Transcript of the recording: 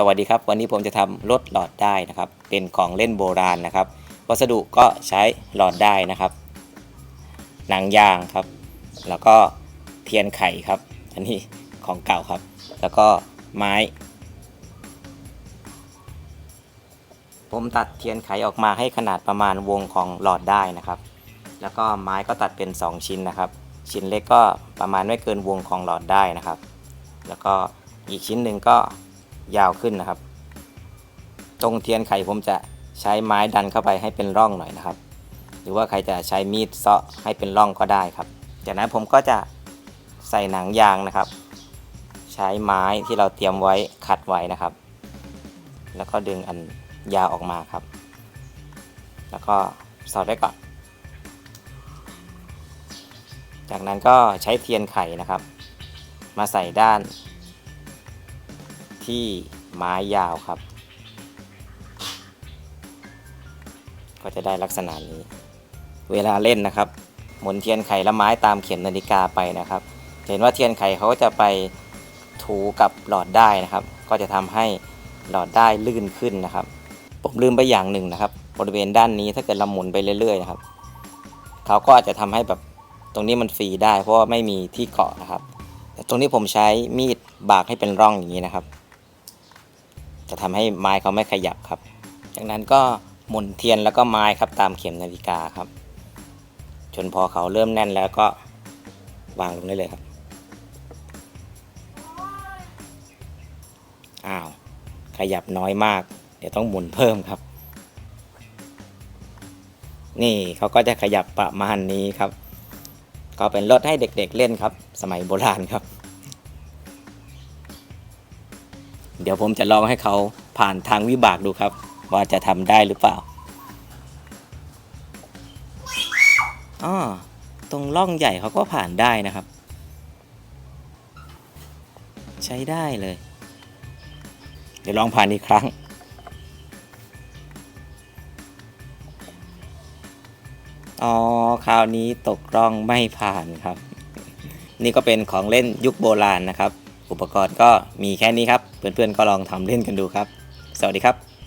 สวัสดีครับ วันนี้ผมจะทำรถหลอดได้นะครับ เป็นของเล่นโบราณนะครับ วัสดุก็ใช้หลอดได้นะครับ หนังยางครับ แล้วก็เทียนไขครับ อันนี้ของเก่าครับ แล้วก็ไม้ ผมตัดเทียนไขออกมาให้ขนาดประมาณวงของหลอดได้นะครับ แล้วก็ไม้ก็ตัดเป็น 2 ชิ้นนะครับ ชิ้นเล็กก็ประมาณไม่เกินวงของหลอดได้นะครับ แล้วก็อีกชิ้นหนึ่งก็ ยาวขึ้นนะครับ ตรงเทียนไขผมจะใช้ไม้ดันเข้าไปให้เป็นร่องหน่อยนะครับ หรือว่าใครจะใช้มีดเซาะให้เป็นร่องก็ได้ครับ จากนั้นผมก็จะใส่หนังยางนะครับ ใช้ไม้ที่เราเตรียมไว้ขัดไว้นะครับ แล้วก็ดึงอันยาวออกมาครับ แล้วก็สอดไว้ก่อน จากนั้นก็ใช้เทียนไขนะครับ มาใส่ด้าน ที่ไม้ยาวครับ ก็จะได้ลักษณะนี้ เวลาเล่นนะครับ หมุนเทียนไขและไม้ตามเข็มนาฬิกาไปนะครับ เห็นว่าเทียนไขเขาก็จะไปถูกับหลอดได้นะครับ ก็จะทำให้หลอดได้ลื่นขึ้นนะครับ ผมลืมไปอย่างหนึ่งนะครับ บริเวณด้านนี้ถ้าเกิดเราหมุนไปเรื่อยๆนะครับเขาก็อาจจะทำให้แบบตรงนี้มันฟรีได้ เพราะว่าไม่มีที่เกาะนะครับ แต่ตรงนี้ผมใช้มีดบากให้เป็นร่องอย่างนี้นะครับ จะทำให้ไม้เขาไม่ขยับครับ จากนั้นก็หมุนเทียนแล้วก็ไม้ครับตามเข็มนาฬิกาครับ จนพอเขาเริ่มแน่นแล้วก็วางลงได้เลยครับ อ้าว ขยับน้อยมาก เดี๋ยวต้องหมุนเพิ่มครับ นี่เขาก็จะขยับประมาณนี้ครับ ก็เป็นรถให้เด็กๆเล่นครับ สมัยโบราณครับ เดี๋ยวผมจะลองให้เขาผ่านทางวิบากดูครับ ว่าจะทำได้หรือเปล่าอ๋อตรงร่องใหญ่เขาก็ผ่านได้นะครับ ใช้ได้เลย เดี๋ยวลองผ่านอีกครั้งอ๋อคราวนี้ตกร่องไม่ผ่านครับ นี่ก็เป็นของเล่นยุคโบราณนะครับ อุปกรณ์ก็มีแค่นี้ครับ เพื่อนๆก็ลองทำเล่นกันดูครับ สวัสดีครับ